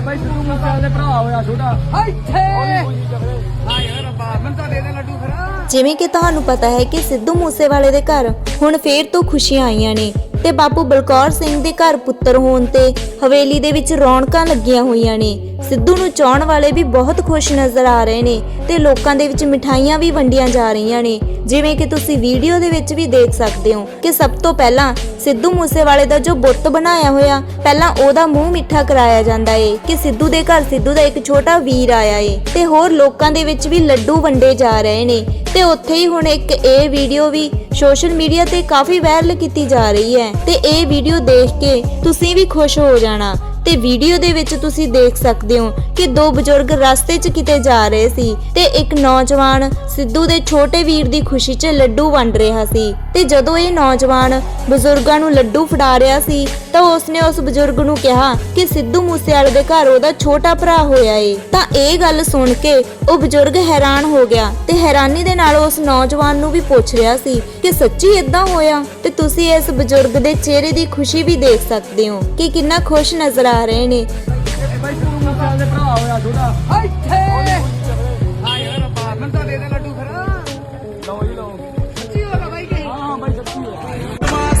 ਬਾਈ ਤੂੰ ਮੂਸੇ ਦੇ ਭਰਾ ਹੋਇਆ ਛੋਟਾ। ਇੱਥੇ। ਹਾਏ ਰੱਬਾ ਮੈਨੂੰ ਤਾਂ ਦੇ ਦੇ ਲੱਡੂ ਫਿਰ। ਜਿਵੇਂ ਕਿ ਤੁਹਾਨੂੰ ਪਤਾ ਹੈ ਕਿ ਸਿੱਧੂ ਮੂਸੇਵਾਲੇ ਦੇ ਘਰ ਹੁਣ ਫੇਰ ਤੋਂ ਖੁਸ਼ੀਆਂ ਆਈਆਂ ਨੇ ਤੇ ਬਾਪੂ ਬਲਕੌਰ ਸਿੰਘ ਦੇ ਘਰ ਪੁੱਤਰ ਹੋਣ ਤੇ ਹਵੇਲੀ ਦੇ ਵਿੱਚ ਰੌਣਕਾਂ ਲੱਗੀਆਂ ਹੋਈਆਂ ਨੇ। ਸਿੱਧੂ ਨੂੰ ਚਾਹਣ ਵਾਲੇ ਵੀ ਬਹੁਤ ਖੁਸ਼ ਨਜ਼ਰ ਆ ਰਹੇ ਨੇ ਤੇ ਲੋਕਾਂ ਦੇ ਵਿੱਚ ਮਿਠਾਈਆਂ ਵੀ ਵੰਡੀਆਂ ਜਾ ਰਹੀਆਂ ਨੇ। ਜਿਵੇਂ ਕਿ ਤੁਸੀਂ ਵੀਡੀਓ ਦੇ ਵਿੱਚ ਵੀ ਦੇਖ ਸਕਦੇ ਹੋ ਕਿ ਸਭ ਤੋਂ ਪਹਿਲਾਂ ਸਿੱਧੂ ਮੂਸੇਵਾਲੇ ਦਾ ਜੋ ਬੁੱਤ ਬਣਾਇਆ ਹੋਇਆ, ਪਹਿਲਾਂ ਉਹਦਾ ਮੂੰਹ ਮਿੱਠਾ ਕਰਾਇਆ ਜਾਂਦਾ ਏ ਕਿ ਸਿੱਧੂ ਦੇ ਘਰ ਸਿੱਧੂ ਦਾ ਇੱਕ ਛੋਟਾ ਵੀਰ ਆਇਆ ਏ ਤੇ ਹੋਰ ਲੋਕਾਂ ਦੇ ਵਿੱਚ ਵੀ ਲੱਡੂ ਵੰਡੇ ਜਾ ਰਹੇ ਨੇ ਤੇ ਉੱਥੇ ਹੀ ਹੁਣ ਇੱਕ ਇਹ ਵੀਡੀਓ ਵੀ ਸੋਸ਼ਲ ਮੀਡੀਆ ਤੇ ਕਾਫੀ ਵਾਇਰਲ ਕੀਤੀ ਜਾ ਰਹੀ ਹੈ ਤੇ ਇਹ ਵੀਡੀਓ ਦੇਖ ਕੇ ਤੁਸੀਂ ਵੀ ਖੁਸ਼ ਹੋ ਜਾਣਾ। ਤੇ ਵੀਡੀਓ ਦੇ ਵਿੱਚ ਤੁਸੀਂ ਦੇਖ ਸਕਦੇ ਹੋ ਕਿ ਦੋ ਬਜ਼ੁਰਗ ਰਸਤੇ 'ਚ ਕਿਤੇ ਜਾ ਰਹੇ ਸੀ ਤੇ ਇੱਕ ਨੌਜਵਾਨ ਸਿੱਧੂ ਦੇ ਛੋਟੇ ਵੀਰ ਦੀ ਖੁਸ਼ੀ 'ਚ ਲੱਡੂ ਵੰਡ ਰਿਹਾ ਸੀ। ਤੇ ਜਦੋਂ ਇਹ ਨੌਜਵਾਨ ਬਜ਼ੁਰਗਾਂ ਨੂੰ ਲੱਡੂ ਫੜਾ ਰਿਹਾ ਸੀ, ਤਾਂ ਉਸਨੇ ਉਸ ਬਜ਼ੁਰਗ ਨੂੰ ਕਿਹਾ ਕਿ ਸਿੱਧੂ ਮੂਸੇਵਾਲੇ ਦੇ ਘਰ ਉਹਦਾ ਛੋਟਾ ਭਰਾ ਹੋਇਆ ਏ। ਤਾਂ ਇਹ ਗੱਲ ਸੁਣ ਕੇ ਉਹ ਬਜ਼ੁਰਗ ਹੈਰਾਨ ਹੋ ਗਿਆ ਤੇ ਹੈਰਾਨੀ ਦੇ ਨਾਲ ਉਸ ਨੌਜਵਾਨ ਨੂੰ ਵੀ ਪੁੱਛ ਰਿਹਾ ਸੀ ਕਿ ਸੱਚੀ ਇਦਾਂ ਹੋਇਆ? ਤੇ ਤੁਸੀਂ ਇਸ ਬਜ਼ੁਰਗ ਦੇ ਚਿਹਰੇ ਦੀ ਖੁਸ਼ੀ ਵੀ ਦੇਖ ਸਕਦੇ ਹੋ ਕਿ ਕਿੰਨਾ ਖੁਸ਼ ਨਜ਼ਰ ਆ ਰਹੇ ਨੇ। ਬਾਈ ਤੂੰ ਮੂਸੇ ਦੇ ਭਰਾ ਹੋਇਆ ਛੋਟਾ ਇੱਥੇ।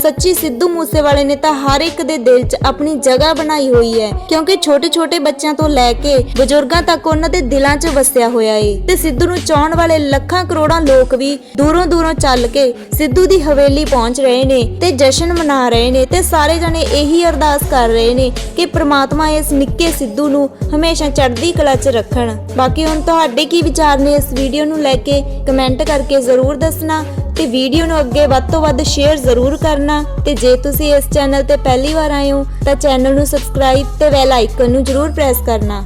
ਸੱਚੀ ਸਿੱਧੂ ਮੂਸੇਵਾਲੇ ਨੇ ਤਾਂ ਹਰ ਇੱਕ ਦੇ ਦਿਲ 'ਚ ਆਪਣੀ ਜਗ੍ਹਾ ਬਣਾਈ ਹੋਈ ਹੈ, ਕਿਉਂਕਿ ਛੋਟੇ-ਛੋਟੇ ਬੱਚਿਆਂ ਤੋਂ ਲੈ ਕੇ ਬਜ਼ੁਰਗਾਂ ਤੱਕ ਉਹਨਾਂ ਦੇ ਦਿਲਾਂ 'ਚ ਵਸਿਆ ਹੋਇਆ ਏ। ਤੇ ਸਿੱਧੂ ਨੂੰ ਚਾਹਣ ਵਾਲੇ ਲੱਖਾਂ ਕਰੋੜਾਂ ਲੋਕ ਵੀ ਦੂਰੋਂ-ਦੂਰੋਂ ਚੱਲ ਕੇ ਸਿੱਧੂ ਦੀ ਹਵੇਲੀ ਪਹੁੰਚ ਰਹੇ ਨੇ ਤੇ ਜਸ਼ਨ ਮਨਾ ਰਹੇ ਨੇ ਤੇ ਸਾਰੇ ਜਣੇ ਇਹੀ ਅਰਦਾਸ ਕਰ ਰਹੇ ਨੇ ਕਿ ਪ੍ਰਮਾਤਮਾ ਇਸ ਨਿੱਕੇ ਸਿੱਧੂ ਨੂੰ ਹਮੇਸ਼ਾ ਚੜ੍ਹਦੀ ਕਲਾ 'ਚ ਰੱਖਣ। ਬਾਕੀ ਹੁਣ ਤੁਹਾਡੇ ਕੀ ਵਿਚਾਰ ਨੇ ਇਸ ਵੀਡੀਓ ਨੂੰ ਲੈ ਕੇ? ਕਮੈਂਟ ਕਰਕੇ ਜ਼ਰੂਰ ਦੱਸਣਾ। ਤੇ ਵੀਡੀਓ ਨੂੰ ਅੱਗੇ ਵੱਧ ਤੋਂ ਵੱਧ ਸ਼ੇਅਰ ਜ਼ਰੂਰ ਕਰਨਾ ਤੇ ਜੇ ਤੁਸੀਂ ਇਸ ਚੈਨਲ ਤੇ ਪਹਿਲੀ ਵਾਰ ਆਏ ਹੋ ਤਾਂ ਚੈਨਲ ਨੂੰ ਸਬਸਕ੍ਰਾਈਬ ਤੇ ਬੈਲ ਆਈਕਨ ਨੂੰ ਜ਼ਰੂਰ ਪ੍ਰੈਸ ਕਰਨਾ।